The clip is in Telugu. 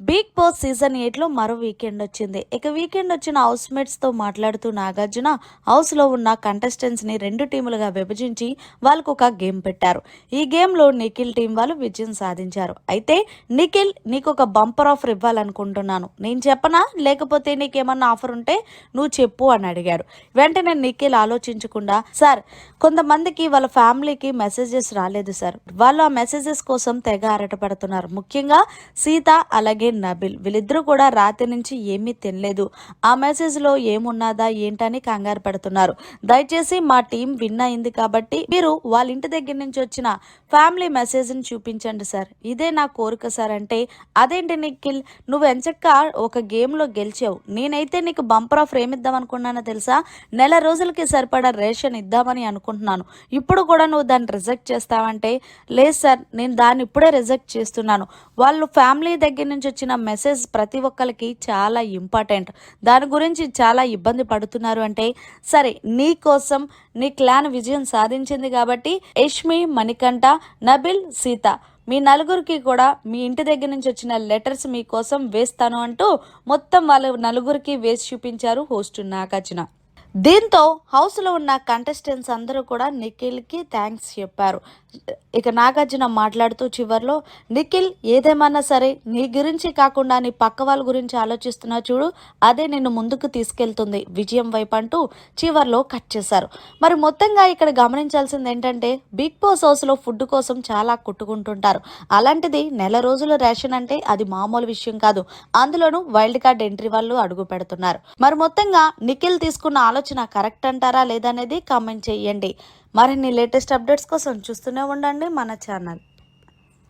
బిగ్ బాస్ సీజన్ ఎయిట్లో మరో వీకెండ్ వచ్చింది. ఇక వీకెండ్ వచ్చిన హౌస్ మేట్స్తో మాట్లాడుతూ నాగార్జున హౌస్లో ఉన్న కంటెస్టెంట్స్ని రెండు టీములుగా విభజించి వాళ్ళకు ఒక గేమ్ పెట్టారు. ఈ గేమ్లో నిఖిల్ టీం వాళ్ళు విజయం సాధించారు. అయితే నిఖిల్ నీకు ఒక బంపర్ ఆఫర్ ఇవ్వాలనుకుంటున్నాను. నేను చెప్పనా? లేకపోతే నీకేమన్నా ఆఫర్ ఉంటే నువ్వు చెప్పు అని అడిగాడు వెంటనే నిఖిల్ ఆలోచించకుండా సార్ కొంతమందికి వాళ్ళ ఫ్యామిలీకి మెసేజెస్ రాలేదు సార్. వాళ్ళు ఆ మెసేజెస్ కోసం తెగ అరటపడుతున్నారు. ముఖ్యంగా సీత అలాగే నబిల్ వీళ్ళిద్దరూ కూడా రాత్రి నుంచి ఏమీ తినలేదు. ఆ మెసేజ్లో ఏమున్నదా ఏంటని కంగారు పడుతున్నారు. దయచేసి మా టీం విన్ అయింది కాబట్టి మీరు వాళ్ళ ఇంటి దగ్గర నుంచి వచ్చిన ఫ్యామిలీ మెసేజ్ని చూపించండి సార్. ఇదే నా కోరిక సార్ అంటే అదేంటి నిఖిల్ నువ్వు ఎంచక్క ఒక గేమ్లో గెలిచావు. నేనైతే నీకు బంపర్ ఆఫర్ ఏమిద్దాం అనుకున్నానో తెలుసా? నెల రోజులకి సరిపడా రేషన్ ఇద్దామని అనుకుంటున్నాను. ఇప్పుడు కూడా నువ్వు దాన్ని రిజెక్ట్ చేస్తావంటే లేదు సార్ నేను దాన్ని ఇప్పుడే రిజెక్ట్ చేస్తున్నాను. వాళ్ళు ఫ్యామిలీ దగ్గర నుంచి వచ్చిన మెసేజ్ ప్రతి ఒక్కరికి చాలా ఇంపార్టెంట్ దాని గురించి చాలా ఇబ్బంది పడుతున్నారు అంటే సరే నీ కోసం నీ క్లాన్ విజయం సాధించింది కాబట్టి యష్మి మణికంఠ నబిల్ సీత మీ నలుగురికి కూడా మీ ఇంటి దగ్గర నుంచి వచ్చిన లెటర్స్ మీకోసం వేస్తాను అంటూ మొత్తం వాళ్ళ నలుగురికి వేసి చూపించారు హోస్ట్ నాగార్జున. దీంతో హౌస్లో ఉన్న కంటెస్టెంట్స్ అందరూ కూడా నిఖిల్కి థ్యాంక్స్ చెప్పారు. ఇక నాగార్జున మాట్లాడుతూ చివర్లో నిఖిల్ ఏదేమన్నా సరే నీ గురించి కాకుండా నీ పక్క వాళ్ళ గురించి ఆలోచిస్తున్నా చూడు అదే నిన్ను ముందుకు తీసుకెళ్తుంది విజయం వైపు అంటూ చివర్లో కట్ చేశారు. మరి మొత్తంగా ఇక్కడ గమనించాల్సింది ఏంటంటే బిగ్ బాస్ హౌస్లో ఫుడ్ కోసం చాలా కొట్టుకుంటుంటారు. అలాంటిది నెల రోజుల రేషన్ అంటే అది మామూలు విషయం కాదు. అందులోనూ వైల్డ్ కార్డ్ ఎంట్రీ వాళ్ళు అడుగు పెడుతున్నారు. మరి మొత్తంగా నిఖిల్ తీసుకున్న ఆలోచన ఆలోచన కరెక్ట్ అంటారా లేదనేది కామెంట్ చేయండి. మరిన్ని లేటెస్ట్ అప్డేట్స్ కోసం చూస్తూనే ఉండండి మన ఛానల్.